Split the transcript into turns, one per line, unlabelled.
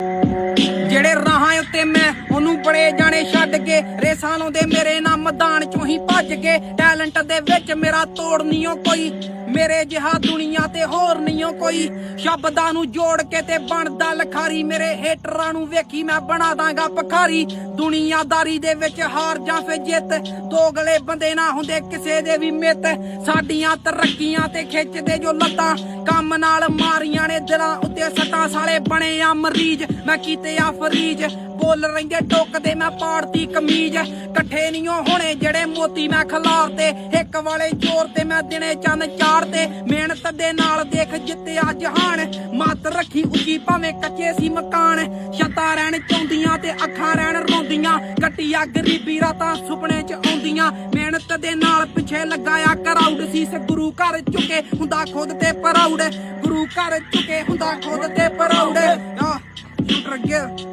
ਜਿਹੜੇ ਰਾਹਾਂ ਉੱਤੇ ਮੈਂ ਉਹਨੂੰ ਬੜੇ ਜਾਣੇ ਮੈਦਾਨ ਚੋਂ ਹੀ ਭੱਜ ਕੇ ਟੈਲੈਂਟ ਦੇ ਵਿੱਚ ਮੇਰਾ ਤੋੜ ਨਹੀਂ ਕੋਈ। ਮੇਰੇ ਜਿਹਾ ਦੁਨੀਆ ਤੇ ਹੋਰ ਨਹੀਂ ਕੋਈ। ਸ਼ਬਦਾਂ ਨੂੰ ਜੋੜ ਕੇ ਤੇ ਬਣਦਾ ਲਖਾਰੀ। ਮੇਰੇ ਹੇਟਰਾਂ ਨੂੰ ਵੇਖੀ ਮੈਂ ਬਣਾ ਦਾਂਗਾ ਭਖਾਰੀ। ਦੁਨੀਆਦਾਰੀ ਦੇ ਵਿੱਚ ਹਾਰ ਜਾਂ ਫੇ ਜਿੱਤ ਦੋਗਲੇ ਬੰਦੇ ਨਾ ਹੁੰਦੇ ਕਿਸੇ ਦੇ ਵੀ ਮਿੱਤ। ਸਾਡੀਆਂ ਤਰੱਕੀਆਂ ਤੇ ਖਿੱਚਦੇ ਜੋ ਲੱਤਾਂ, ਕੰਮ ਨਾਲ ਮਾਰੀਆਂ ਨੇ ਦਿਲਾਂ ਉੱਤੇ ਸੱਟਾਂ ਸਾਲੇ ਬਣੇ ਆ ਮਰੀਜ਼। ਮੈਂ ਕੀਤੇ ਆ ਫਰੀਜ। ਬੋਲ ਰਹਿੰਦੇ ਟੋਕਦੇ ਮੈਂ ਪਾੜਤੀ ਕਮੀਜ਼। ਇਕੱਠੇ ਨਹੀਂ ਹੋਣੇ ਜਿਹੜੇ ਮੋਤੀ ਮੈਂ ਖਲਾਰਤੇ ਇੱਕ ਵਾਲੇ ਜ਼ੋਰ ਤੇ ਮੈਂ ਦਿਨੇ ਚੰਨ ਚਾੜਤੇ। ਮਿਹਨਤ ਦੇ ਨਾਲ ਦੇਖ ਜਿੱਤਿਆ ਜਹਾਨ। ਮੱਤ ਰੱਖੀ ਉੱਚੀ ਭਾਵੇਂ ਕੱਚੇ ਸੀ ਮਕਾਨ। ਛੱਤਾਂ ਰਹਿਣ ਚਾਹੁੰਦੀਆਂ ਤੇ ਅੱਖਾਂ ਰਹਿਣ ਰੋਂਦੀਆਂ। ਕੱਟੀਆਂ ਗਰੀਬੀ ਰਾਤਾਂ ਸੁਪਨੇ ਚ ਆਉਂਦੀਆਂ। ਮਿਹਨਤ ਦੇ ਨਾਲ ਪਿੱਛੇ ਲਗਾਇਆ ਕਰਾਊਡ ਸੀ। ਸ ਗੁਰੂ ਘਰ ਚੁੱਕੇ, ਹੁੰਦਾ ਖੁਦ ਤੇ ਪ੍ਰਾਊਡ। ਗੁਰੂ ਘਰ ਚੁਕੇ, ਹੁੰਦਾ ਖੁਦ ਤੇ ਪ੍ਰਾਊਡ। ਆ ਸ਼ੂਟਰ ਅੱਗੇ